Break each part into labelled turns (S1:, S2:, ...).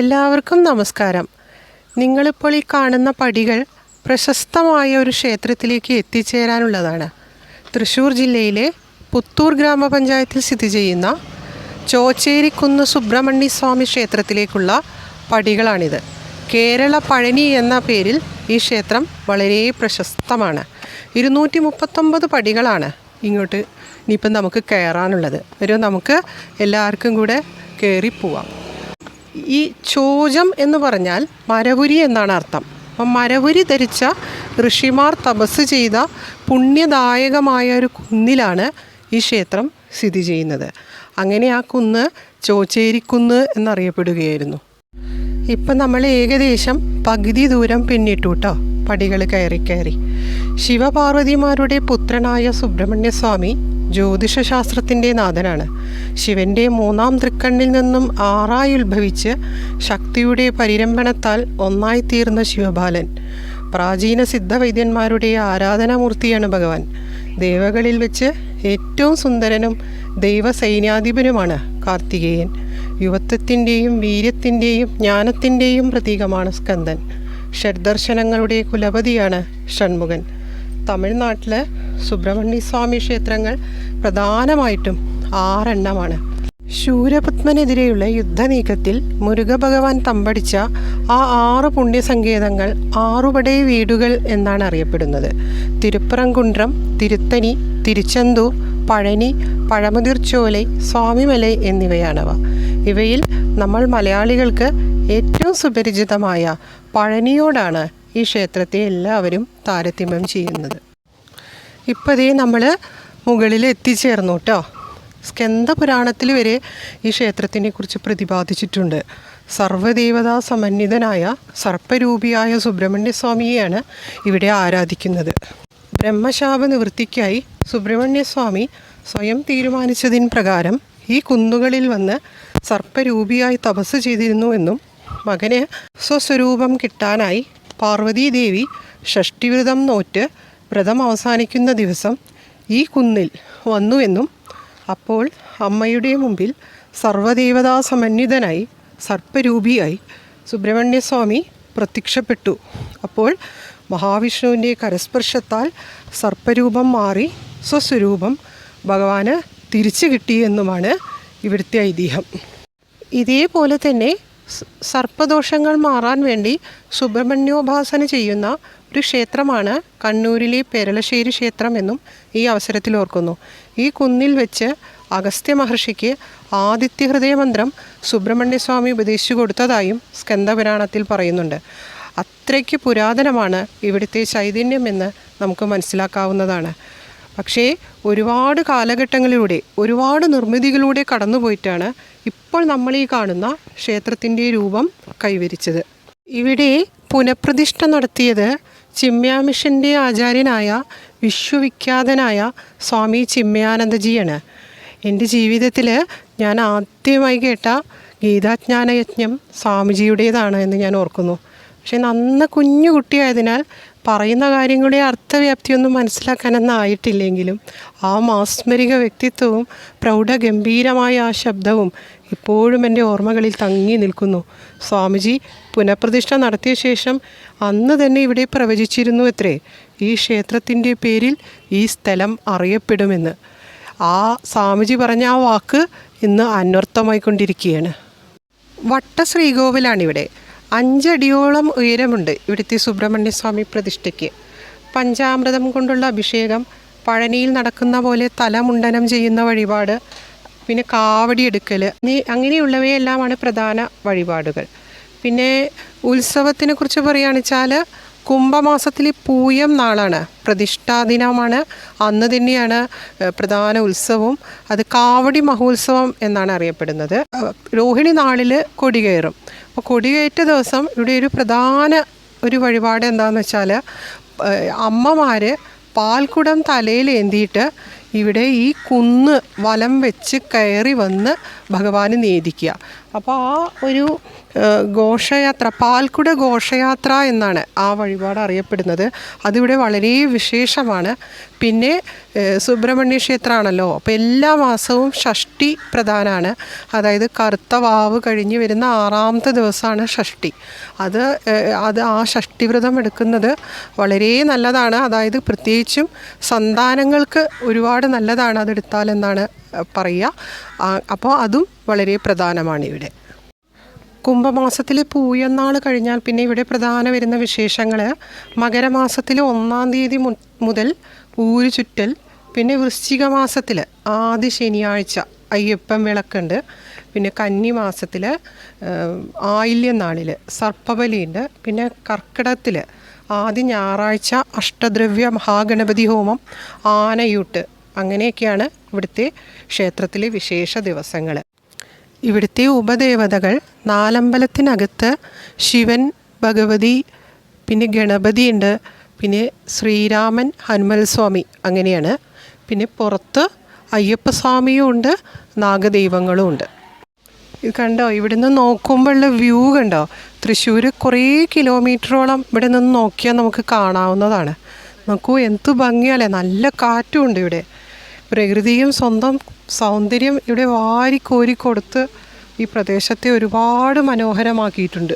S1: എല്ലാവർക്കും നമസ്കാരം. നിങ്ങളിപ്പോൾ ഈ കാണുന്ന പടികൾ പ്രശസ്തമായ ഒരു ക്ഷേത്രത്തിലേക്ക് എത്തിച്ചേരാനുള്ളതാണ്. തൃശ്ശൂർ ജില്ലയിലെ പുത്തൂർ ഗ്രാമപഞ്ചായത്തിൽ സ്ഥിതി ചെയ്യുന്ന ചോച്ചേരിക്കുന്ന് സുബ്രഹ്മണ്യ സ്വാമി ക്ഷേത്രത്തിലേക്കുള്ള പടികളാണിത്. കേരള പഴനി എന്ന പേരിൽ ഈ ക്ഷേത്രം വളരെ പ്രശസ്തമാണ്. ഇരുന്നൂറ്റി മുപ്പത്തൊമ്പത് പടികളാണ് ഇങ്ങോട്ട് ഇനിയിപ്പം നമുക്ക് കയറാനുള്ളത്. ഒരു നമുക്ക് എല്ലാവർക്കും കൂടെ കയറി ഈ ചോജം എന്ന് പറഞ്ഞാൽ മരവുരി എന്നാണ് അർത്ഥം. അപ്പം മരവുരി ധരിച്ച ഋഷിമാർ തപസ് ചെയ്ത പുണ്യദായകമായ ഒരു കുന്നിലാണ് ഈ ക്ഷേത്രം സ്ഥിതി ചെയ്യുന്നത്. അങ്ങനെ ആ കുന്ന് ചോച്ചേരിക്കുന്ന് എന്നറിയപ്പെടുകയായിരുന്നു. ഇപ്പം നമ്മൾ ഏകദേശം പകുതി ദൂരം പിന്നിട്ടു കേട്ടോ പടികൾ കയറി കയറി. ശിവപാർവതിമാരുടെ പുത്രനായ സുബ്രഹ്മണ്യസ്വാമി ജ്യോതിഷശാസ്ത്രത്തിന്റെ നാഥനാണ്. ശിവന്റെ മൂന്നാം തൃക്കണ്ണിൽ നിന്നും ആറായി ഉത്ഭവിച്ച് ശക്തിയുടെ പരിരംഭണത്താൽ ഒന്നായിത്തീർന്ന ശിവബാലൻ. പ്രാചീന സിദ്ധവൈദ്യന്മാരുടെ ആരാധനാമൂർത്തിയാണ് ഭഗവാൻ. ദേവകളിൽ വെച്ച് ഏറ്റവും സുന്ദരനും ദൈവസൈന്യാധിപനുമാണ് കാർത്തികേയൻ. യുവത്വത്തിന്റെയും വീര്യത്തിന്റെയും ജ്ഞാനത്തിന്റെയും പ്രതീകമാണ് സ്കന്ദൻ. ഷഡ്ദർശനങ്ങളുടെ കുലപതിയാണ് ഷൺമുഖൻ. തമിഴ്നാട്ടിലെ സുബ്രഹ്മണ്യ സ്വാമി ക്ഷേത്രങ്ങൾ പ്രധാനമായിട്ടും ആറെണ്ണമാണ്. ശൂരപത്മനെതിരെയുള്ള യുദ്ധനീക്കത്തിൽ മുരുകഭഗവാൻ തമ്പടിച്ച ആ ആറ് പുണ്യസങ്കേതങ്ങൾ ആറുപടേ വീടുകൾ എന്നാണ് അറിയപ്പെടുന്നത്. തിരുപ്പറംകുണ്ട്രം തിരുത്തനി തിരുച്ചന്തു പഴനി പഴമുതിർച്ചോലൈ സ്വാമിമലൈ എന്നിവയാണവ. ഇവയിൽ നമ്മൾ മലയാളികൾക്ക് ഏറ്റവും സുപരിചിതമായ പഴനിയോടാണ് ഈ ക്ഷേത്രത്തെ എല്ലാവരും താരതമ്യം ചെയ്യുന്നത്. ഇപ്പതേ നമ്മൾ മുകളിൽ എത്തിച്ചേർന്നു കേട്ടോ സ്കന്ദ പുരാണത്തിൽ വരെ ഈ ക്ഷേത്രത്തിനെ കുറിച്ച് പ്രതിപാദിച്ചിട്ടുണ്ട്. സർവദേവതാ സമന്വിതനായ സർപ്പരൂപിയായ സുബ്രഹ്മണ്യസ്വാമിയെയാണ് ഇവിടെ ആരാധിക്കുന്നത്. ബ്രഹ്മശാപ നിവൃത്തിക്കായി സുബ്രഹ്മണ്യസ്വാമി സ്വയം തീരുമാനിച്ചതിൻ പ്രകാരം ഈ കുന്നുകളിൽ വന്ന് സർപ്പരൂപിയായി തപസ് ചെയ്തിരുന്നുവെന്നും മകന് സ്വസ്വരൂപം കിട്ടാനായി പാർവതീദേവി ഷഷ്ടിവ്രതം നോറ്റ് വ്രതം അവസാനിക്കുന്ന ദിവസം ഈ കുന്നിൽ വന്നുവെന്നും അപ്പോൾ അമ്മയുടെ മുമ്പിൽ സർവദേവതാ സമന്വിതനായി സർപ്പരൂപിയായി സുബ്രഹ്മണ്യസ്വാമി പ്രത്യക്ഷപ്പെട്ടു. അപ്പോൾ മഹാവിഷ്ണുവിന്റെ കരസ്പർശത്താൽ സർപ്പരൂപം മാറി സ്വസ്വരൂപം ഭഗവാന് തിരിച്ചു കിട്ടിയെന്നുമാണ് ഇവിടുത്തെ ഐതിഹ്യം. ഇതേപോലെ തന്നെ സർപ്പദോഷങ്ങൾ മാറാൻ വേണ്ടി സുബ്രഹ്മണ്യോപാസന ചെയ്യുന്ന ഒരു ക്ഷേത്രമാണ് കണ്ണൂരിലെ പെരളശ്ശേരി ക്ഷേത്രം എന്നും ഈ അവസരത്തിൽ ഓർക്കുന്നു. ഈ കുന്നിൽ വെച്ച് അഗസ്ത്യ മഹർഷിക്ക് ആദിത്യ ഹൃദയമന്ത്രം സുബ്രഹ്മണ്യസ്വാമി ഉപദേശിച്ചു കൊടുത്തതായും സ്കന്ദപുരാണത്തിൽ പറയുന്നുണ്ട്. അത്രയ്ക്ക് പുരാതനമാണ് ഇവിടുത്തെ ചൈതന്യമെന്ന് നമുക്ക് മനസ്സിലാക്കാവുന്നതാണ്. പക്ഷേ ഒരുപാട് കാലഘട്ടങ്ങളിലൂടെ ഒരുപാട് നിർമ്മിതികളിലൂടെ കടന്നുപോയിട്ടാണ് ഇപ്പോൾ നമ്മൾ ഈ കാണുന്ന ക്ഷേത്രത്തിന്റെ രൂപം കൈവരിച്ചത്. ഇവിടെ പുനഃപ്രതിഷ്ഠ നടത്തിയത് ചിമ്മ്യാമിഷന്റെ ആചാര്യനായ വിശ്വവിഖ്യാതനായ സ്വാമി ചിമ്മയാനന്ദജിയാണ്. എന്റെ ജീവിതത്തിൽ ഞാൻ ആദ്യമായി കേട്ട ഗീതാജ്ഞാനയജ്ഞം സ്വാമിജിയുടേതാണ് എന്ന് ഞാൻ ഓർക്കുന്നു. പക്ഷെ നന്ന കുഞ്ഞു കുട്ടിയായതിനാൽ പറയുന്ന കാര്യങ്ങളുടെ അർത്ഥവ്യാപ്തിയൊന്നും മനസ്സിലാക്കാനൊന്നും ആയിട്ടില്ലെങ്കിലും ആ മാസ്മരിക വ്യക്തിത്വവും പ്രൗഢഗംഭീരമായ ആ ശബ്ദവും ഇപ്പോഴും എന്റെ ഓർമ്മകളിൽ തങ്ങി നിൽക്കുന്നു. സ്വാമിജി പുനഃപ്രതിഷ്ഠ നടത്തിയ ശേഷം അന്ന് തന്നെ ഇവിടെ പ്രവചിച്ചിരുന്നു എത്രേ? ഈ ക്ഷേത്രത്തിന്റെ പേരിൽ ഈ സ്ഥലം അറിയപ്പെടുമെന്ന്. ആ സ്വാമിജി പറഞ്ഞ ആ വാക്ക് ഇന്ന് അന്വർത്ഥമായിക്കൊണ്ടിരിക്കുകയാണ്. വട്ട ശ്രീകോവിലാണിവിടെ അഞ്ചടിയോളം ഉയരമുണ്ട് ഇവിടുത്തെ സുബ്രഹ്മണ്യസ്വാമി പ്രതിഷ്ഠയ്ക്ക്. പഞ്ചാമൃതം കൊണ്ടുള്ള അഭിഷേകം പഴനിയിൽ നടക്കുന്ന പോലെ തലമുണ്ടനം ചെയ്യുന്ന വഴിപാട് പിന്നെ കാവടി എടുക്കൽ അങ്ങനെയുള്ളവയെല്ലാമാണ് പ്രധാന വഴിപാടുകൾ. പിന്നെ ഉത്സവത്തിനെ കുറിച്ച് പറയുകയാണെന്ന് വെച്ചാൽ കുംഭമാസത്തിൽ പൂയം നാളാണ്. പ്രതിഷ്ഠാ ദിനമാണ്. അന്ന് തന്നെയാണ് പ്രധാന ഉത്സവം. അത് കാവടി മഹോത്സവം എന്നാണ് അറിയപ്പെടുന്നത്. രോഹിണി നാളിൽ കൊടി കയറും. അപ്പോൾ കൊടികയറ്റ ദിവസം ഇവിടെ ഒരു പ്രധാന ഒരു വഴിപാട് എന്താണെന്ന് വെച്ചാൽ അമ്മമാർ പാൽക്കുടം തലയിൽ ഏന്തിയിട്ട് ഇവിടെ ഈ കുന്ന് വലം വെച്ച് കയറി വന്ന് ഭഗവാന് നേദിക്കുക. അപ്പോൾ ആ ഒരു ഘോഷയാത്ര പാൽക്കുട ഘോഷയാത്ര എന്നാണ് ആ വഴിപാട് അറിയപ്പെടുന്നത്. അതിവിടെ വളരെ വിശേഷമാണ്. പിന്നെ സുബ്രഹ്മണ്യ ക്ഷേത്രമാണല്ലോ അപ്പോൾ എല്ലാ മാസവും ഷഷ്ടി പ്രധാനമാണ് അതായത് കറുത്ത വാവ് കഴിഞ്ഞ് വരുന്ന ആറാമത്തെ ദിവസമാണ് ഷഷ്ടി. അത് അത് ആ ഷഷ്ടി വ്രതം എടുക്കുന്നത് വളരെ നല്ലതാണ്. അതായത് പ്രത്യേകിച്ചും സന്താനങ്ങൾക്ക് ഒരുപാട് നല്ലതാണ് ഏഹ്, പറയുക. അപ്പോൾ അതും വളരെ പ്രധാനമാണ് ഇവിടെ. കുംഭമാസത്തിലെ പൂയന്നാൾ കഴിഞ്ഞാൽ പിന്നെ ഇവിടെ പ്രധാന വരുന്ന വിശേഷങ്ങൾ മകരമാസത്തിലെ ഒന്നാം തീയതി മുതൽ ഊര് ചുറ്റൽ പിന്നെ വൃശ്ചിക മാസത്തിൽ ആദ്യ ശനിയാഴ്ച അയ്യപ്പൻ വിളക്കുണ്ട് പിന്നെ കന്നി മാസത്തിൽ ആയില്യനാളിൽ സർപ്പബലിയുണ്ട് പിന്നെ കർക്കിടത്തിൽ ആദ്യ ഞായറാഴ്ച അഷ്ടദ്രവ്യ മഹാഗണപതി ഹോമം ആനയൂട്ട് അങ്ങനെയൊക്കെയാണ് ഇവിടുത്തെ ക്ഷേത്രത്തിലെ വിശേഷ ദിവസങ്ങൾ ഇവിടുത്തെ ഉപദേവതകൾ നാലമ്പലത്തിനകത്ത് ശിവൻ ഭഗവതി പിന്നെ ഗണപതി ഉണ്ട് പിന്നെ ശ്രീരാമൻ ഹനുമൽ സ്വാമി അങ്ങനെയാണ്. പിന്നെ പുറത്ത് അയ്യപ്പസ്വാമിയും ഉണ്ട് നാഗദൈവങ്ങളും ഉണ്ട്. ഇത് കണ്ടോ? ഇവിടുന്ന് നോക്കുമ്പോഴുള്ള വ്യൂ കണ്ടോ? തൃശ്ശൂർ കുറേ കിലോമീറ്ററോളം ഇവിടെ നിന്ന് നോക്കിയാൽ നമുക്ക് കാണാവുന്നതാണ്. നോക്കൂ എന്ത് ഭംഗിയല്ലേ? നല്ല കാറ്റും ഉണ്ട് ഇവിടെ. പ്രകൃതിയും സ്വന്തം സൗന്ദര്യം ഇവിടെ വാരിക്കോരി കൊടുത്ത് ഈ പ്രദേശത്തെ ഒരുപാട് മനോഹരമാക്കിയിട്ടുണ്ട്.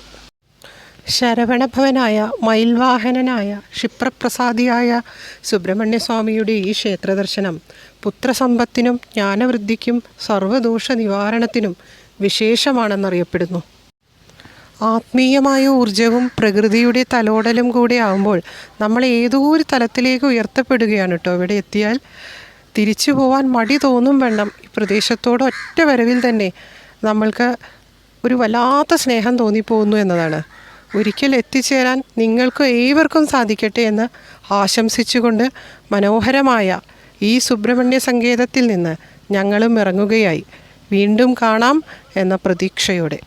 S1: ശരവണഭവനായ മയിൽവാഹനനായ ക്ഷിപ്രപ്രസാദിയായ സുബ്രഹ്മണ്യസ്വാമിയുടെ ഈ ക്ഷേത്രദർശനം പുത്രസമ്പത്തിനും ജ്ഞാനവൃദ്ധിക്കും സർവദോഷ നിവാരണത്തിനും വിശേഷമാണെന്നറിയപ്പെടുന്നു. ആത്മീയമായ ഊർജവും പ്രകൃതിയുടെ തലോടലും കൂടെ ആകുമ്പോൾ നമ്മൾ ഏതോ ഒരു തലത്തിലേക്ക് ഉയർത്തപ്പെടുകയാണ് കേട്ടോ. ഇവിടെ എത്തിയാൽ തിരിച്ചു പോവാൻ മടി തോന്നും വേണം ഈ പ്രദേശത്തോട് ഒറ്റ വരവിൽ തന്നെ നമ്മൾക്ക് ഒരു വല്ലാത്ത സ്നേഹം തോന്നിപ്പോകുന്നു എന്നതാണ്. ഒരിക്കൽ എത്തിച്ചേരാൻ നിങ്ങൾക്ക് ഏവർക്കും സാധിക്കട്ടെ എന്ന് ആശംസിച്ചുകൊണ്ട് മനോഹരമായ ഈ സുബ്രഹ്മണ്യ സങ്കേതത്തിൽ നിന്ന് ഞങ്ങളും ഇറങ്ങുകയായി. വീണ്ടും കാണാം എന്ന പ്രതീക്ഷയോടെ.